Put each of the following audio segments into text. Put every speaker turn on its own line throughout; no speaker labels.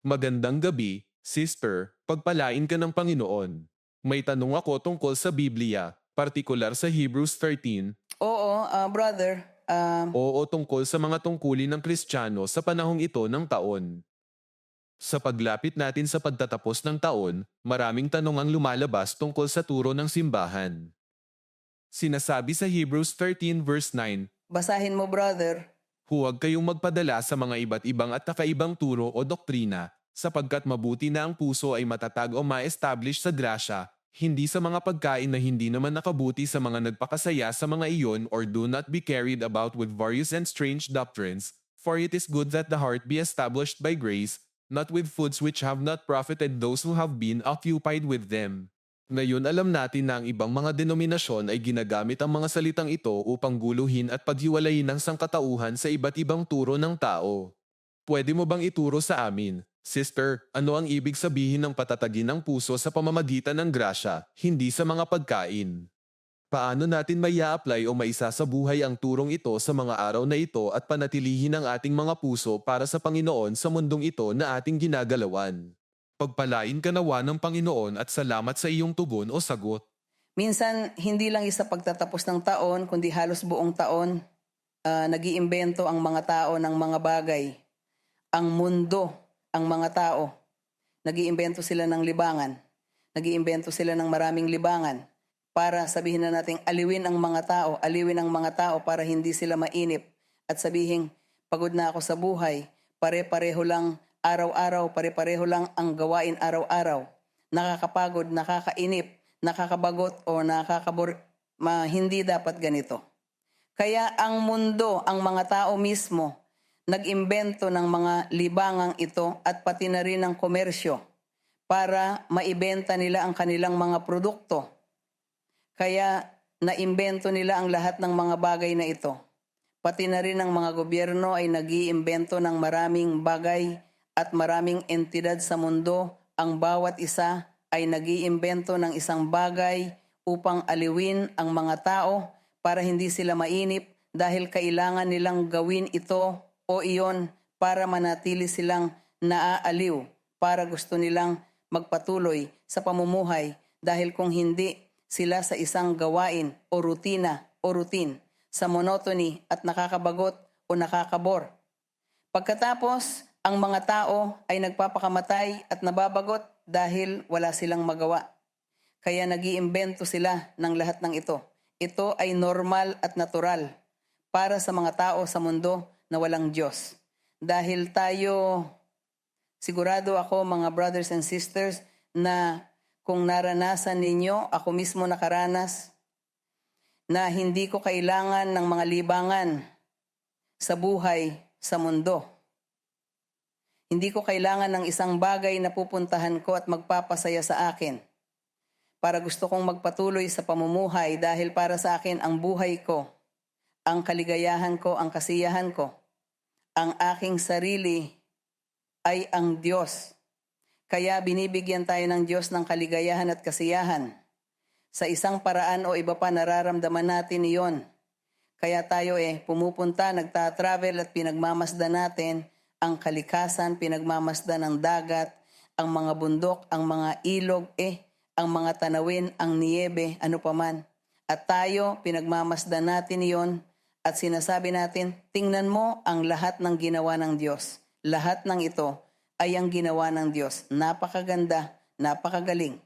Magandang gabi, sister, pagpalain ka ng Panginoon. May tanong ako tungkol sa Biblia, partikular sa Hebrews 13,
Oo, ah, brother. Ah,
oo tungkol sa mga tungkulin ng Kristiyano sa panahong ito ng taon. Sa paglapit natin sa pagtatapos ng taon, maraming tanong ang lumalabas tungkol sa turo ng simbahan. Sinasabi sa Hebrews 13 verse 9,
basahin mo, brother.
Huwag kayong magpadala sa mga iba't ibang at kakaibang turo o doktrina, sapagkat mabuti na ang puso ay matatag o ma-establish sa grasya, hindi sa mga pagkain na hindi naman nakabuti sa mga nagpakasaya sa mga iyon or do not be carried about with various and strange doctrines, for it is good that the heart be established by grace, not with foods which have not profited those who have been occupied with them. Ngayon alam natin na ang ibang mga denominasyon ay ginagamit ang mga salitang ito upang guluhin at paghiwalayin ng sangkatauhan sa iba't ibang turo ng tao. Pwede mo bang ituro sa amin, Sister, ano ang ibig sabihin ng patatagin ng puso sa pamamagitan ng grasya, hindi sa mga pagkain? Paano natin may apply o maisa sa buhay ang turong ito sa mga araw na ito at panatilihin ang ating mga puso para sa Panginoon sa mundong ito na ating ginagalawan? Pagpalain ka nawa ng Panginoon at salamat sa iyong tugon o sagot.
Minsan, hindi lang isa pagtatapos ng taon, kundi halos buong taon, ah, nag-iimbento ang mga tao ng mga bagay. Ang mundo, ang mga tao. Nag-iimbento sila ng libangan. Nag-iimbento sila ng maraming libangan para sabihin na natin aliwin ang mga tao, aliwin ang mga tao para hindi sila mainip at sabihin, pagod na ako sa buhay, pare-pareho lang araw-araw, pare-pareho lang ang gawain araw-araw. Nakakapagod, nakakainip, nakakabagot o nakakabor, ma, hindi dapat ganito. Kaya ang mundo, ang mga tao mismo, nag-imbento ng mga libangang ito at pati na rin ng komersyo para maibenta nila ang kanilang mga produkto. Kaya naimbento nila ang lahat ng mga bagay na ito. Pati na rin ang mga gobyerno ay nag-iimbento ng maraming bagay at maraming entidad sa mundo. Ang bawat isa ay nag-iimbento ng isang bagay upang aliwin ang mga tao para hindi sila mainip dahil kailangan nilang gawin ito o iyon para manatili silang naaaliw para gusto nilang magpatuloy sa pamumuhay dahil kung hindi sila sa isang gawain o rutina o routine sa monotony at nakakabagot o nakakabor. Pagkatapos, ang mga tao ay nagpapakamatay at nababagot dahil wala silang magawa. Kaya nag-iimbento sila ng lahat ng ito. Ito ay normal at natural para sa mga tao sa mundo na walang Diyos. Dahil tayo, sigurado ako mga brothers and sisters, na kung naranasan ninyo, ako mismo nakaranas, na hindi ko kailangan ng mga libangan sa buhay sa mundo. Hindi ko kailangan ng isang bagay na pupuntahan ko at magpapasaya sa akin. Para gusto kong magpatuloy sa pamumuhay dahil para sa akin ang buhay ko, ang kaligayahan ko, ang kasiyahan ko, ang aking sarili ay ang Diyos. Kaya binibigyan tayo ng Diyos ng kaligayahan at kasiyahan. Sa isang paraan o iba pa nararamdaman natin iyon. Kaya tayo eh pumupunta, nagta-travel at pinagmamasdan natin ang kalikasan, pinagmamasdan ng dagat, ang mga bundok, ang mga ilog, eh, ang mga tanawin, ang niebe, ano paman. At tayo, pinagmamasdan natin iyon at sinasabi natin, tingnan mo ang lahat ng ginawa ng Diyos. Lahat ng ito ay ang ginawa ng Diyos. Napakaganda, napakagaling.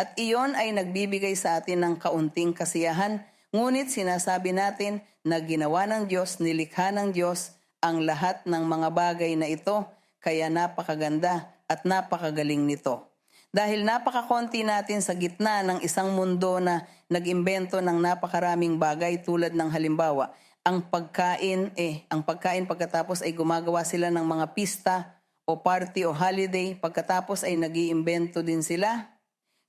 At iyon ay nagbibigay sa atin ng kaunting kasiyahan, ngunit sinasabi natin na ginawa ng Diyos, nilikha ng Diyos ang lahat ng mga bagay na ito, kaya napakaganda at napakagaling nito. Dahil napakakonti natin sa gitna ng isang mundo na nag-imbento ng napakaraming bagay tulad ng halimbawa, ang pagkain eh, ang pagkain pagkatapos ay gumagawa sila ng mga pista o party o holiday, pagkatapos ay nag-iimbento din sila.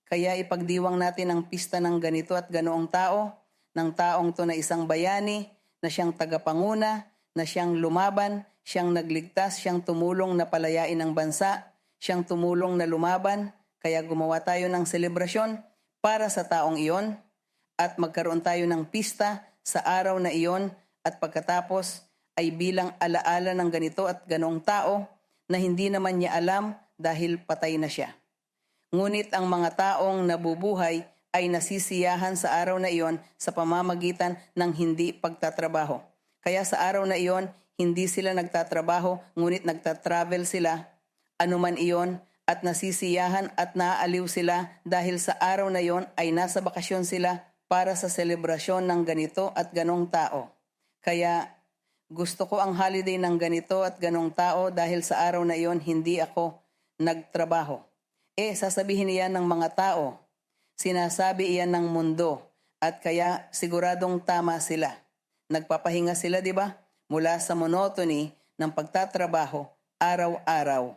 Kaya ipagdiwang natin ang pista ng ganito at ganoong tao, ng taong to na isang bayani, na siyang tagapanguna, na siyang lumaban, siyang nagligtas, siyang tumulong na palayain ang bansa, siyang tumulong na lumaban, kaya gumawa tayo ng selebrasyon para sa taong iyon at magkaroon tayo ng pista sa araw na iyon at pagkatapos ay bilang alaala ng ganito at ganong tao na hindi naman niya alam dahil patay na siya. Ngunit ang mga taong nabubuhay ay nasisiyahan sa araw na iyon sa pamamagitan ng hindi pagtatrabaho. Kaya sa araw na iyon, hindi sila nagtatrabaho, ngunit nagtatravel sila, anuman iyon, at nasisiyahan at naaaliw sila dahil sa araw na iyon ay nasa bakasyon sila para sa selebrasyon ng ganito at ganong tao. Kaya gusto ko ang holiday ng ganito at ganong tao dahil sa araw na iyon hindi ako nagtrabaho. Eh, sasabihin niyan ng mga tao, sinasabi iyan ng mundo at kaya siguradong tama sila. Nagpapahinga sila, di ba? Mula sa monotony ng pagtatrabaho araw-araw.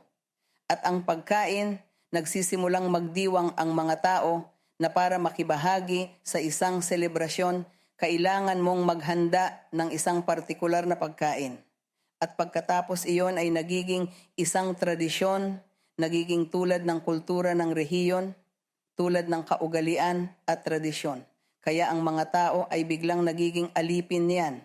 At ang pagkain, nagsisimulang magdiwang ang mga tao na para makibahagi sa isang selebrasyon, kailangan mong maghanda ng isang partikular na pagkain. At pagkatapos iyon ay nagiging isang tradisyon, nagiging tulad ng kultura ng rehiyon, tulad ng kaugalian at tradisyon. Kaya ang mga tao ay biglang nagiging alipin niyan.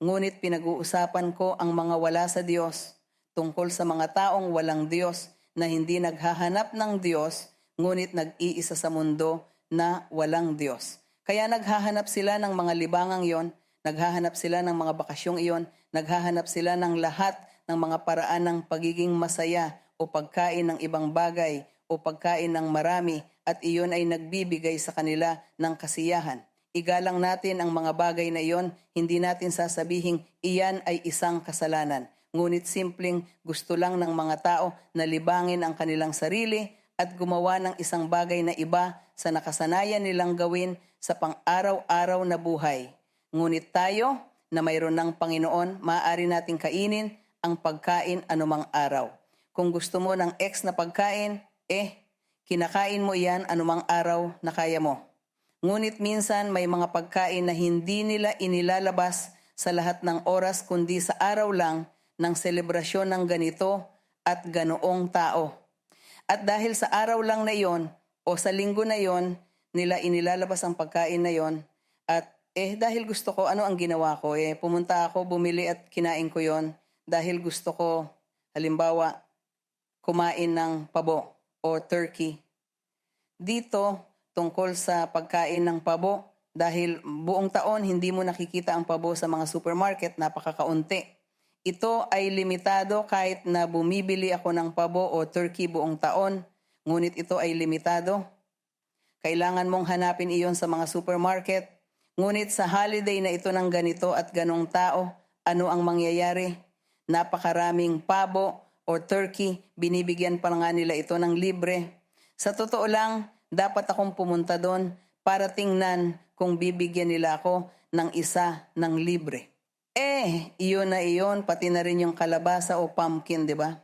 Ngunit pinag-uusapan ko ang mga wala sa Diyos tungkol sa mga taong walang Diyos na hindi naghahanap ng Diyos, ngunit nag-iisa sa mundo na walang Diyos. Kaya naghahanap sila ng mga libangang yon, naghahanap sila ng mga bakasyong iyon, naghahanap sila ng lahat ng mga paraan ng pagiging masaya o pagkain ng ibang bagay o pagkain ng marami at iyon ay nagbibigay sa kanila ng kasiyahan. Igalang natin ang mga bagay na iyon, hindi natin sasabihing iyan ay isang kasalanan. Ngunit simpleng gusto lang ng mga tao na libangin ang kanilang sarili at gumawa ng isang bagay na iba sa nakasanayan nilang gawin sa pang-araw-araw na buhay. Ngunit tayo na mayroon ng Panginoon, maaari nating kainin ang pagkain anumang araw. Kung gusto mo ng ex na pagkain, eh, kinakain mo iyan anumang araw na kaya mo. Ngunit minsan may mga pagkain na hindi nila inilalabas sa lahat ng oras kundi sa araw lang ng selebrasyon ng ganito at ganoong tao. At dahil sa araw lang na iyon o sa linggo na iyon, nila inilalabas ang pagkain na iyon at eh dahil gusto ko, ano ang ginawa ko? Eh pumunta ako, bumili at kinain ko yon dahil gusto ko, halimbawa, kumain ng pabo o turkey. Dito, tungkol sa pagkain ng pabo, dahil buong taon hindi mo nakikita ang pabo sa mga supermarket, napakakaunti. Ito ay limitado kahit na bumibili ako ng pabo o turkey buong taon, ngunit ito ay limitado. Kailangan mong hanapin iyon sa mga supermarket. Ngunit sa holiday na ito ng ganito at ganong tao, ano ang mangyayari? Napakaraming pabo o turkey, binibigyan pa nga nila ito ng libre. Sa totoo lang, dapat akong pumunta doon para tingnan kung bibigyan nila ako ng isa ng libre. Eh, iyon na iyon, pati na rin yung kalabasa o pumpkin, di ba?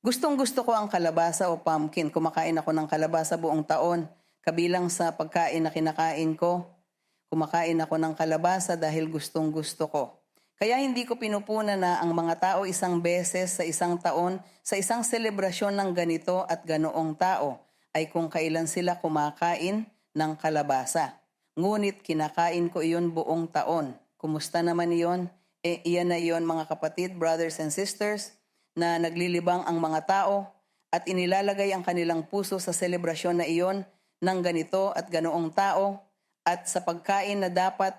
Gustong gusto ko ang kalabasa o pumpkin. Kumakain ako ng kalabasa buong taon. Kabilang sa pagkain na kinakain ko, kumakain ako ng kalabasa dahil gustong gusto ko. Kaya hindi ko pinupuna na ang mga tao isang beses sa isang taon sa isang selebrasyon ng ganito at ganoong tao ay kung kailan sila kumakain ng kalabasa. Ngunit kinakain ko iyon buong taon. Kumusta naman iyon? E iyan na iyon mga kapatid, brothers and sisters, na naglilibang ang mga tao at inilalagay ang kanilang puso sa selebrasyon na iyon ng ganito at ganoong tao at sa pagkain na dapat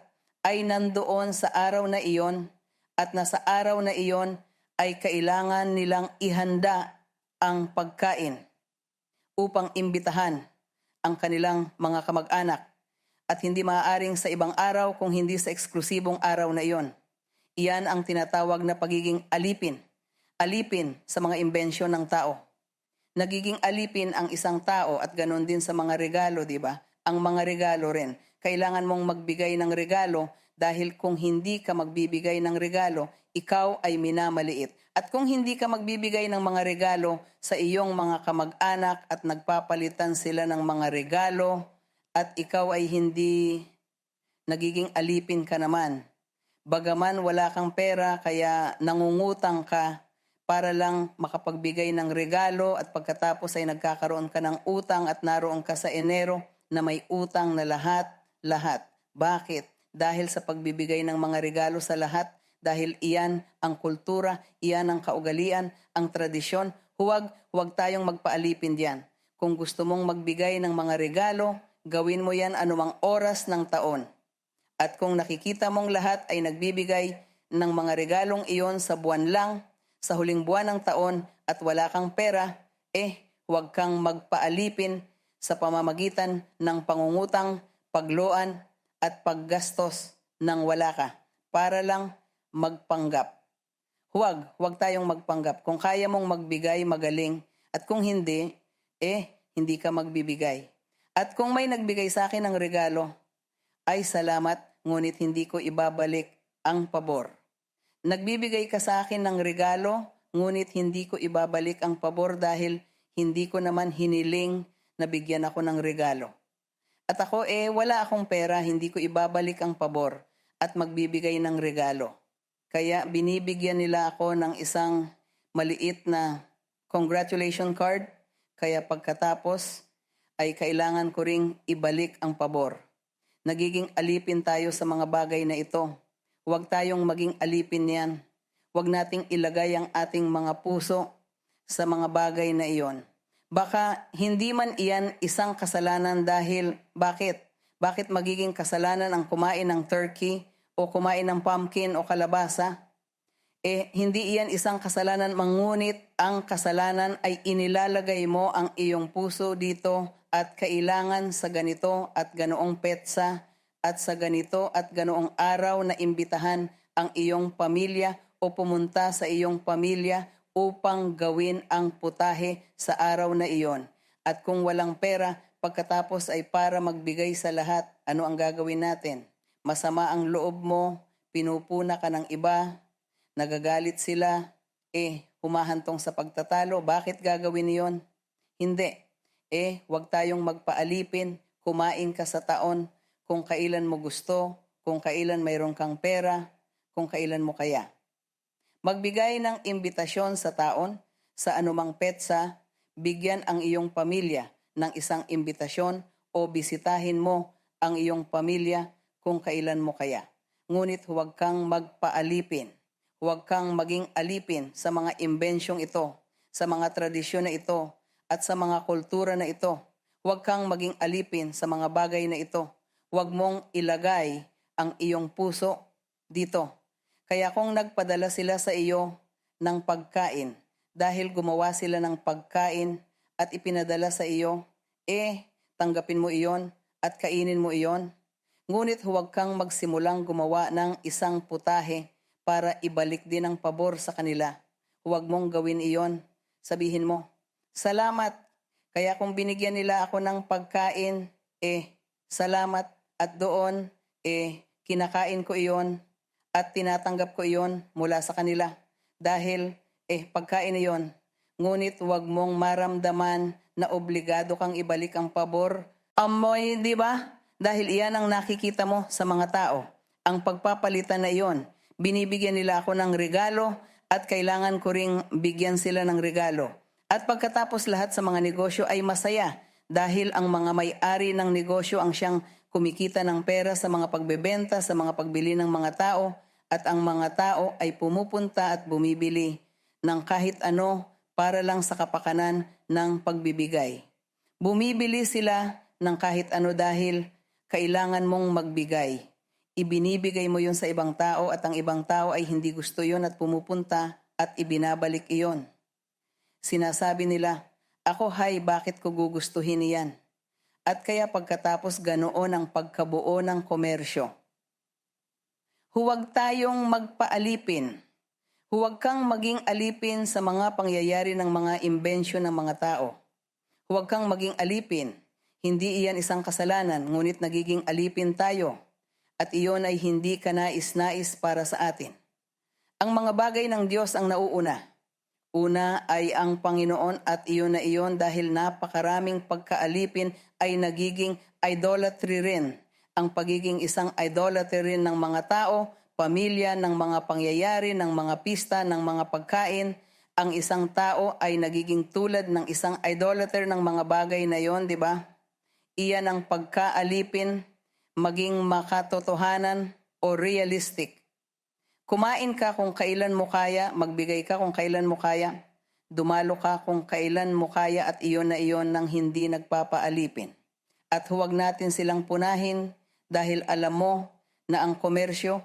ay nandoon sa araw na iyon at na sa araw na iyon ay kailangan nilang ihanda ang pagkain upang imbitahan ang kanilang mga kamag-anak at hindi maaaring sa ibang araw kung hindi sa eksklusibong araw na iyon. Iyan ang tinatawag na pagiging alipin. Alipin sa mga imbensyon ng tao. Nagiging alipin ang isang tao at ganon din sa mga regalo, di ba? Ang mga regalo rin. Kailangan mong magbigay ng regalo dahil kung hindi ka magbibigay ng regalo, ikaw ay minamaliit. At kung hindi ka magbibigay ng mga regalo sa iyong mga kamag-anak at nagpapalitan sila ng mga regalo at ikaw ay hindi nagiging alipin ka naman. Bagaman wala kang pera kaya nangungutang ka para lang makapagbigay ng regalo at pagkatapos ay nagkakaroon ka ng utang at naroon ka sa Enero na may utang na lahat, lahat. Bakit? Dahil sa pagbibigay ng mga regalo sa lahat, dahil iyan ang kultura, iyan ang kaugalian, ang tradisyon. Huwag, huwag tayong magpaalipin diyan. Kung gusto mong magbigay ng mga regalo, gawin mo yan anumang oras ng taon. At kung nakikita mong lahat ay nagbibigay ng mga regalong iyon sa buwan lang, sa huling buwan ng taon at wala kang pera, eh huwag kang magpaalipin sa pamamagitan ng pangungutang, pagloan at paggastos ng wala ka para lang magpanggap. Huwag, huwag tayong magpanggap. Kung kaya mong magbigay, magaling. At kung hindi, eh, hindi ka magbibigay. At kung may nagbigay sa akin ng regalo, ay salamat, ngunit hindi ko ibabalik ang pabor. Nagbibigay ka sa akin ng regalo, ngunit hindi ko ibabalik ang pabor dahil hindi ko naman hiniling na bigyan ako ng regalo. At ako eh, wala akong pera, hindi ko ibabalik ang pabor at magbibigay ng regalo. Kaya binibigyan nila ako ng isang maliit na congratulation card. Kaya pagkatapos ay kailangan ko ring ibalik ang pabor. Nagiging alipin tayo sa mga bagay na ito. Huwag tayong maging alipin niyan. Huwag nating ilagay ang ating mga puso sa mga bagay na iyon. Baka hindi man iyan isang kasalanan dahil bakit? Bakit magiging kasalanan ang kumain ng turkey o kumain ng pumpkin o kalabasa? Eh, hindi iyan isang kasalanan, mangunit ang kasalanan ay inilalagay mo ang iyong puso dito at kailangan sa ganito at ganoong petsa at sa ganito at ganoong araw na imbitahan ang iyong pamilya o pumunta sa iyong pamilya upang gawin ang putahe sa araw na iyon. At kung walang pera, pagkatapos ay para magbigay sa lahat, ano ang gagawin natin? Masama ang loob mo, pinupuna ka ng iba, nagagalit sila, eh, humahantong sa pagtatalo. Bakit gagawin niyon? Hindi. Eh, huwag tayong magpaalipin, kumain ka sa taon kung kailan mo gusto, kung kailan mayroon kang pera, kung kailan mo kaya. Magbigay ng imbitasyon sa taon sa anumang petsa, bigyan ang iyong pamilya ng isang imbitasyon o bisitahin mo ang iyong pamilya kung kailan mo kaya. Ngunit huwag kang magpaalipin. Huwag kang maging alipin sa mga imbensyong ito, sa mga tradisyon na ito, at sa mga kultura na ito. Huwag kang maging alipin sa mga bagay na ito. Huwag mong ilagay ang iyong puso dito. Kaya kung nagpadala sila sa iyo ng pagkain, dahil gumawa sila ng pagkain at ipinadala sa iyo, eh, tanggapin mo iyon at kainin mo iyon. Ngunit huwag kang magsimulang gumawa ng isang putahe para ibalik din ang pabor sa kanila. Huwag mong gawin iyon. Sabihin mo, Salamat. Kaya kung binigyan nila ako ng pagkain, eh, salamat. At doon, eh, kinakain ko iyon at tinatanggap ko iyon mula sa kanila. Dahil, eh, pagkain iyon. Ngunit huwag mong maramdaman na obligado kang ibalik ang pabor. Amoy, di ba? Dahil iyan ang nakikita mo sa mga tao. Ang pagpapalitan na iyon. Binibigyan nila ako ng regalo at kailangan ko ring bigyan sila ng regalo. At pagkatapos lahat sa mga negosyo ay masaya dahil ang mga may-ari ng negosyo ang siyang kumikita ng pera sa mga pagbebenta, sa mga pagbili ng mga tao, at ang mga tao ay pumupunta at bumibili ng kahit ano para lang sa kapakanan ng pagbibigay. Bumibili sila ng kahit ano dahil kailangan mong magbigay. Ibinibigay mo yun sa ibang tao at ang ibang tao ay hindi gusto yun at pumupunta at ibinabalik iyon. Sinasabi nila, ako hay, bakit ko gugustuhin iyan? At kaya pagkatapos ganoon ang pagkabuo ng komersyo. Huwag tayong magpaalipin. Huwag kang maging alipin sa mga pangyayari ng mga imbensyon ng mga tao. Huwag kang maging alipin. Hindi iyan isang kasalanan, ngunit nagiging alipin tayo. At iyon ay hindi ka nais-nais para sa atin. Ang mga bagay ng Diyos ang nauuna. Una ay ang Panginoon at iyon na iyon dahil napakaraming pagkaalipin ay nagiging idolatry rin. Ang pagiging isang idolatry rin ng mga tao, pamilya, ng mga pangyayari, ng mga pista, ng mga pagkain. Ang isang tao ay nagiging tulad ng isang idolater ng mga bagay na iyon, di ba? Iyan ang pagkaalipin, maging makatotohanan o realistic. Kumain ka kung kailan mo kaya, magbigay ka kung kailan mo kaya, dumalo ka kung kailan mo kaya at iyon na iyon ng hindi nagpapaalipin. At huwag natin silang punahin dahil alam mo na ang komersyo,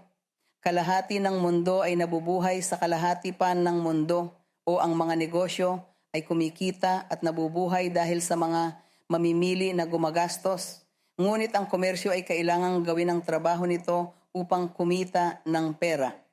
kalahati ng mundo ay nabubuhay sa kalahati pa ng mundo o ang mga negosyo ay kumikita at nabubuhay dahil sa mga mamimili na gumagastos. Ngunit ang komersyo ay kailangang gawin ang trabaho nito upang kumita ng pera.